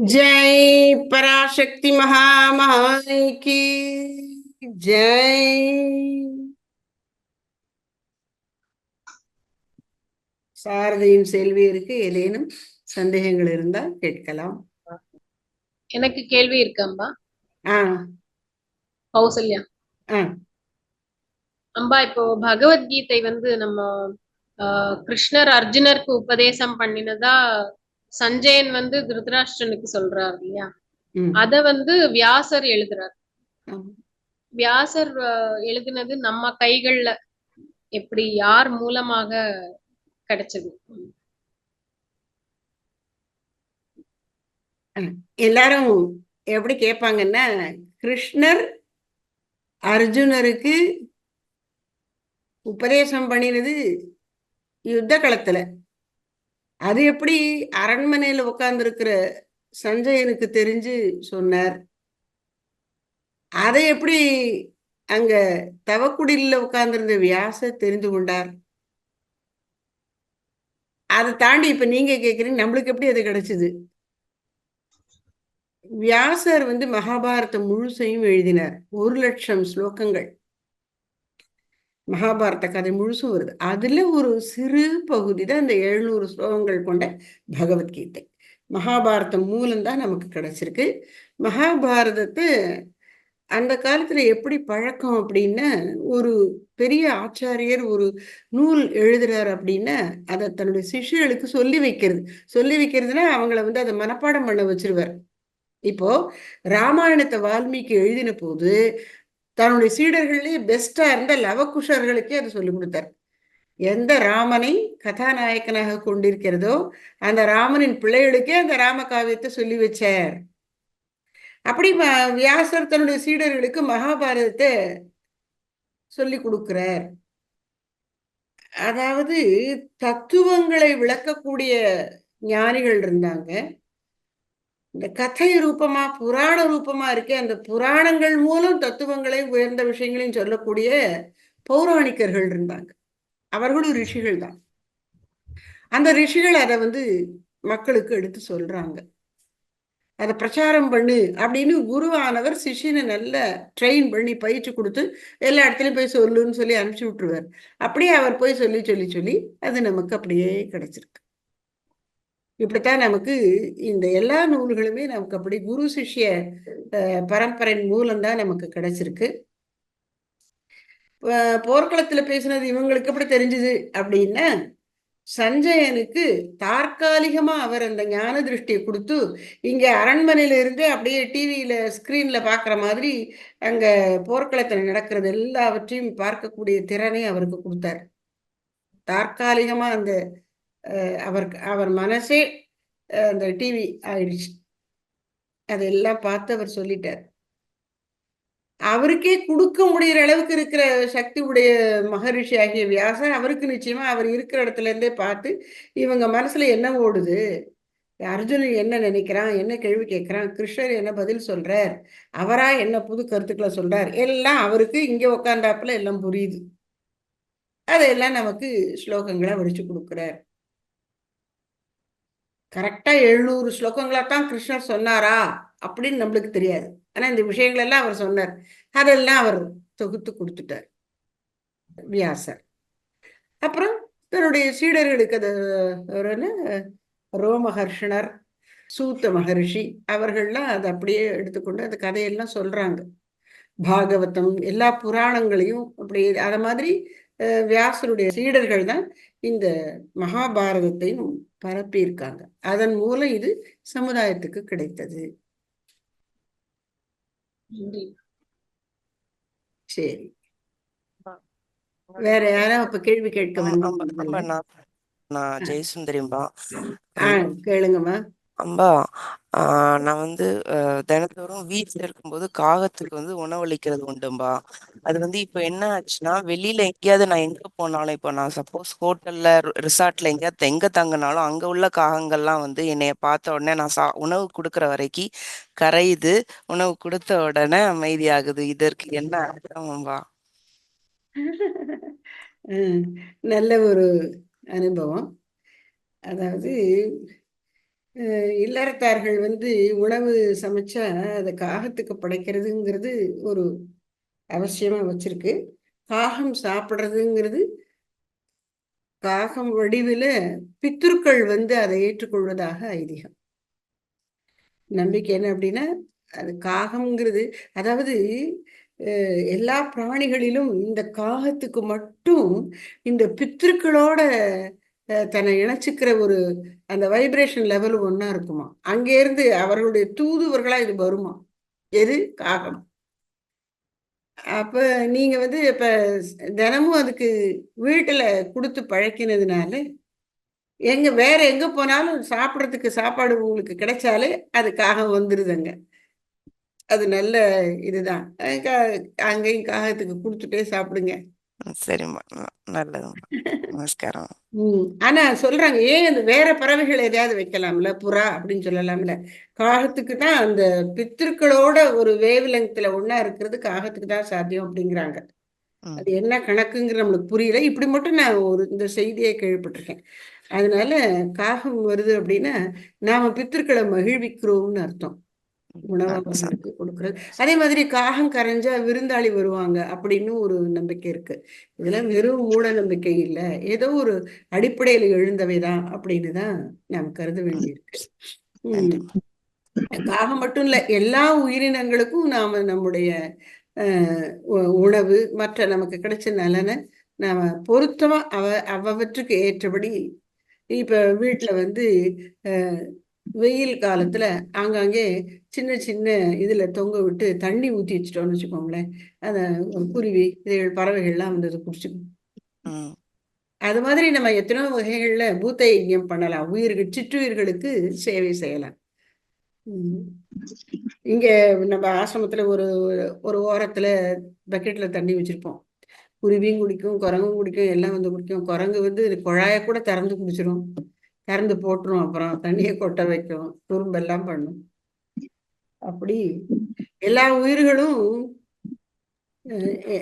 जय पराशक्ति महामाई की जय சாரதியின் செல்வியருக்கு ஏதேனும் சந்தேகங்கள் இருந்தால் கேட்கலாம் எனக்கு கேள்வி இருக்கு அம்பா ஆ கௌசல்யா ஆ அம்பா இப்போ பகவத்கீதை வந்து நம்ம ஆஹ், கிருஷ்ணர் அர்ஜுனருக்கு உபதேசம் பண்ணினதா சஞ்சயன் வந்து திருதராஷ்டிரனுக்கு சொல்றாரு இல்லையா? அத வந்து வியாசர் எழுதுறார். வியாசர் எழுதினது நம்ம கைகள்ல. எப்படி யார் மூலமாக கிடைச்சது? எல்லாரும் எப்படி கேட்பாங்கன்னா கிருஷ்ணர் அர்ஜுனருக்கு உபதேசம் பண்ணினது யுத்த களத்துல அது எப்படி அரண்மனையில உட்கார்ந்துருக்கிற சஞ்சயனுக்கு தெரிஞ்சு சொன்னார். அதை எப்படி அங்க தவக்குடியில உட்கார்ந்திருந்த வியாசர் தெரிந்து கொண்டார். அதை தாண்டி இப்ப நீங்க கேக்குறீங்க நம்மளுக்கு எப்படி அது கிடைச்சது? வியாசர் வந்து மகாபாரதம் முழுசையும் எழுதினார். ஒரு லட்சம் ஸ்லோகங்கள். மகாபாரத கதை முழுசும் வருது. அதுல ஒரு சிறு பகுதி தான் இந்த எழுநூறு ஸ்லோகங்கள் கொண்ட பகவத்கீதை. மகாபாரதம் மூலம்தான் நமக்கு கிடைச்சிருக்கு. மகாபாரதத்தை அந்த காலத்துல எப்படி பழக்கம் அப்படின்னா ஒரு பெரிய ஆச்சாரியர் ஒரு நூல் எழுதுறார் அப்படின்னா அதை தன்னுடைய சிஷ்யர்களுக்கு சொல்லி வைக்கிறது. சொல்லி வைக்கிறதுனா அவங்கள வந்து அதை மனப்பாடம் பண்ண வச்சிருவார். இப்போ ராமாயணத்தை வால்மீகி எழுதின போது தன்னுடைய சீடர்கள்லயே பெஸ்டா இருந்த லவகுஷர்களுக்கே அதை சொல்லி கொடுத்தார். எந்த ராமனை கதாநாயகனாக கொண்டிருக்கிறதோ அந்த ராமனின் பிள்ளைகளுக்கே அந்த ராம காவியத்தை சொல்லி வச்சார். அப்படி வியாசர் தன்னுடைய சீடர்களுக்கு மகாபாரதத்தை சொல்லி கொடுக்கிறார். அதாவது தத்துவங்களை விளக்கக்கூடிய ஞானிகள் இருந்தாங்க. இந்த கதை ரூபமா புராண ரூபமா இருக்கே அந்த புராணங்கள் மூலம் தத்துவங்களை உயர்ந்த விஷயங்களையும் சொல்லக்கூடிய பௌராணிக்கர்கள் இருந்தாங்க. அவர்களும் ரிஷிகள் தான். அந்த ரிஷிகள் அதை வந்து மக்களுக்கு எடுத்து சொல்றாங்க. அதை பிரச்சாரம் பண்ணு அப்படின்னு குருவானவர் சிஷ்யனை நல்ல ட்ரெயின் பண்ணி பயிற்சி கொடுத்து எல்லா இடத்துலையும் போய் சொல்லுன்னு சொல்லி அனுப்பிச்சி விட்டுருவார். அப்படியே அவர் போய் சொல்லி சொல்லி சொல்லி அது நமக்கு அப்படியே கிடைச்சிருக்கு. இப்படித்தான் நமக்கு இந்த எல்லா நூல்களுமே நமக்கு அப்படி குரு சிஷ்ய பரம்பரையின் மூலம்தான் நமக்கு கிடைச்சிருக்கு. போர்க்களத்துல பேசினது இவங்களுக்கு எப்படி தெரிஞ்சது அப்படின்னா சஞ்சயனுக்கு தற்காலிகமா அவர் அந்த ஞான திருஷ்டியை கொடுத்து இங்க அரண்மனையில இருந்து அப்படியே டிவியில ஸ்கிரீன்ல பாக்குற மாதிரி அங்க போர்க்களத்துல நடக்கிறது எல்லாவற்றையும் பார்க்கக்கூடிய திறனை அவருக்கு கொடுத்தார். தற்காலிகமா அந்த அவர் அவர் மனசே அந்த டிவி ஆயிடுச்சு. அதெல்லாம் பார்த்து அவர் சொல்லிட்டார். அவருக்கே கொடுக்க முடியிற அளவுக்கு இருக்கிற சக்தி உடைய மகரிஷி ஆகிய வியாசர் அவருக்கு நிச்சயமா அவர் இருக்கிற இடத்துல இருந்தே பார்த்து இவங்க மனசுல என்ன ஓடுது? அர்ஜுனன் என்ன நினைக்கிறான்? என்ன கேள்வி கேட்கிறான்? கிருஷ்ணர் என்ன பதில் சொல்றார்? அவரா என்ன புது கருத்துக்களை சொல்றார்? எல்லாம் அவருக்கு இங்க உட்காந்தாப்புல எல்லாம் புரியுது. அதையெல்லாம் நமக்கு ஸ்லோகங்களை வடிச்சு கொடுக்குறாரு. கரெக்டா எழுநூறு ஸ்லோகங்களா தான் கிருஷ்ணர் சொன்னாரா? அப்படின்னு நம்மளுக்கு தெரியாது. ஆனா இந்த விஷயங்கள் எல்லாம் அவர் சொன்னார். அதெல்லாம் அவர் தொகுத்து கொடுத்துட்டார். வியாசர். அப்புறம் தன்னுடைய சீடர்களுக்கு அது அவர் ரோமஹர்ஷனர் சூத்த மகரிஷி அவர்கள்லாம் அதை அப்படியே எடுத்துக்கொண்டு அந்த கதையெல்லாம் சொல்றாங்க. பாகவதம் எல்லா புராணங்களையும் அப்படி அத மாதிரி வியாசருடைய சீடர்கள் தான் இந்த மகாபாரதத்தையும் பரப்பியிருக்காங்க. அதன் மூலம் இது சமுதாயத்துக்கு கிடைத்தது. சரி. வேற யாரும் அப்ப கேள்வி கேட்க ஆமா, நான் ஜெயசுந்தரிம்பா கேளுங்கம்மா. அம்பா ஆஹ் நான் வந்து தினத்தோறும் வீட்ல இருக்கும்போது காகத்துக்கு வந்து உணவளிக்கிறது உண்டும்பா. அது வந்து இப்போ என்ன ஆச்சுன்னா வெளியில எங்கேயாவது நான் எங்க போனாலும் இப்போ நான் சப்போஸ் ஹோட்டல்ல ரிசார்ட்ல எங்கேயாவது எங்க தங்கினாலும் அங்க உள்ள காகங்கள்லாம் வந்து என்னைய பார்த்த உடனே நான் சா உணவு கொடுக்குற வரைக்கும் கரையுது. உணவு கொடுத்த உடனே அமைதியாகுது. இதற்கு என்ன அர்த்தம்பா ம், நல்ல ஒரு அனுபவம். அதாவது இல்லறத்தார்கள் வந்து உணவு சமைச்சா அதை காகத்துக்கு படைக்கிறதுங்கிறது ஒரு அவசியமா வச்சிருக்கு. காகம் சாப்பிட்றதுங்கிறது காகம் வடிவில் பித்திருக்கள் வந்து அதை ஏற்றுக்கொள்வதாக ஐதீகம். நம்பிக்கை என்ன அப்படின்னா அது காகம்ங்கிறது அதாவது எல்லா பிராணிகளிலும் இந்த காகத்துக்கு மட்டும் இந்த பித்திருக்களோட தன்னை இணைச்சிக்கிற ஒரு அந்த வைப்ரேஷன் லெவல் ஒன்றா இருக்குமா? அங்கேருந்து அவர்களுடைய தூதுவர்களாக இது வருமா? எது காகம்? அப்போ நீங்கள் வந்து இப்போ தினமும் அதுக்கு வீட்டில் கொடுத்து பழக்கினதுனால எங்கே வேற எங்கே போனாலும் சாப்பிட்றதுக்கு சாப்பாடு உங்களுக்கு கிடைச்சாலே அதுக்காக வந்துடுதுங்க அது நல்ல இதுதான். அங்கேயும் காகத்துக்கு கொடுத்துட்டே சாப்பிடுங்க. சரிம்மா. ந- நமஸ்காரம் ஆனா சொல்றாங்க ஏன் அந்த வேற பறவைகள் எதையாவது வைக்கலாம்ல? புறா அப்படின்னு சொல்லலாம்ல. காகத்துக்கு தான் அந்த பித்திருக்களோட ஒரு வேவ் லெங்க்ல ஒண்ணா இருக்கிறது காகத்துக்கு தான் சாத்தியம் அப்படிங்கிறாங்க. அது என்ன கணக்குங்கிற நம்மளுக்கு புரியல. இப்படி மட்டும் நான் ஒரு இந்த செய்தியை கேள்விப்பட்டிருக்கேன். அதனால காகம் வருது அப்படின்னா நாம பித்திருக்களை மகிழ்விக்கிறோம்னு அர்த்தம். உணவை நல்ல ச- அவங்களுக்கு கொடுக்கறது. அதே மாதிரி காகம் கரைஞ்சா விருந்தாளி வருவாங்க அப்படின்னு ஒரு நம்பிக்கை இருக்கு. இதெல்லாம் வெறும் மூட நம்பிக்கை இல்லை. ஏதோ ஒரு அடிப்படையில் எழுந்தவைதான் அப்படின்னு தான் நாம் கருத வேண்டியிருக்கு. காகம் மட்டும் இல்ல எல்லா உயிரினங்களுக்கும் நாம நம்முடைய உணவு மற்ற நமக்கு கிடைச்ச நலனை நாம பொருத்தமா அவ அவற்றுக்கு ஏற்றபடி இப்ப வீட்டுல வந்து அஹ், வெயில் காலத்துல ஆங்காங்கே சின்ன சின்ன இதுல தொங்க விட்டு தண்ணி ஊத்தி வச்சிட்டோம்னு வச்சுக்கோங்களேன். அந்த குருவி இதுகள் பறவைகள்லாம் வந்து அதை குடிச்சுக்கும். அது மாதிரி நம்ம எத்தனையோ வகைகள்ல பூத்த பண்ணலாம். உயிர்கள் சிற்றுயிர்களுக்கு சேவை செய்யலாம். இங்க நம்ம ஆசிரமத்துல ஒரு ஒரு ஓரத்துல பக்கெட்ல தண்ணி வச்சிருப்போம். குருவியும் குடிக்கும் குரங்கும் குடிக்கும் எல்லாம் வந்து குடிக்கும். குரங்கு வந்து குழாய கூட திறந்து குடிச்சிரும். திறந்து போட்டுரும் அப்புறம் தண்ணியை கொட்ட வைக்கும் துரும்பெல்லாம் பண்ணும். அப்படி எல்லா உயிர்களும்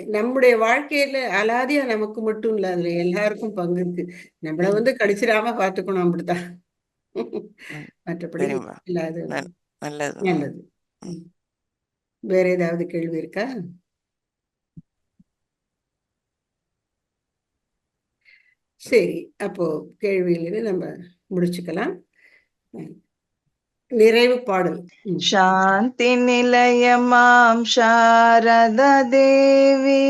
நம்முடைய வாழ்க்கையில அலாதியா நமக்கு மட்டும் இல்ல அதுல எல்லாருக்கும் பங்கு இருக்கு. நம்மள வந்து கடிச்சிடாம பாத்துக்கணும் அப்படித்தான். மற்றபடி இல்லாது நல்லது. ம். வேற ஏதாவது கேள்வி இருக்கா? சரி அப்போ கேள்வியிலிருந்து நம்ம முடிச்சுக்கலாம் ம். நிறைவு பாடல் ம். शान्ति निलयमां शारदा देवी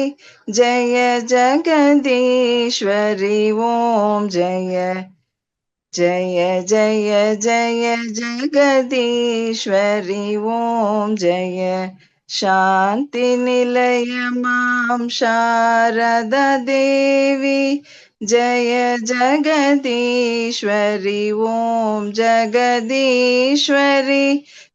जय जगदीश्वरि ॐ जय जय जय जय जगदीश्वरि ॐ जय शान्ति निलयमां शारदा देवी जय जगदीश्वरि ॐ जगदीश्वरि।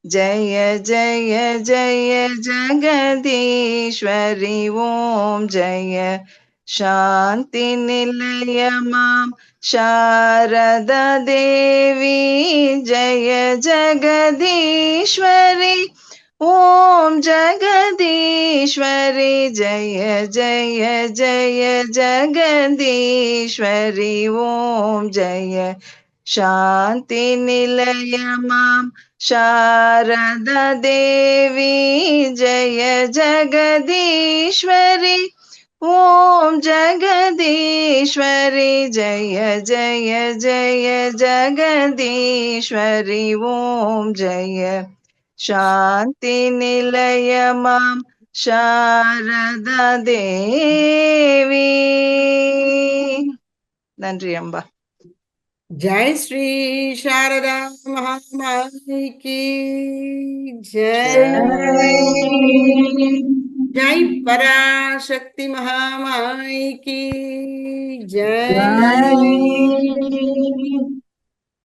जय जय जय जगदीश्वरि ॐ जय। शान्ति निलय माँ शारदा देवी। जय जगदीश्वरि। ॐ जगदीश्वरि, जय जय जय, जगदीश्वरि। ॐ जय। शान्ति निलय माँ शारदा देवी। जय जगदीश्वरि। ॐ जगदीश्वरि, जय जय जय, जगदीश्वरि। ॐ जय। சாந்தி நிலையமாம் சாரதா தேவி. நன்றி அம்பா. ஜெய் ஸ்ரீ சாரதா மகாமாய்க்கு ஜெய். ஜெய் பராசக்தி மகாமாய்க்கு ஜெய்.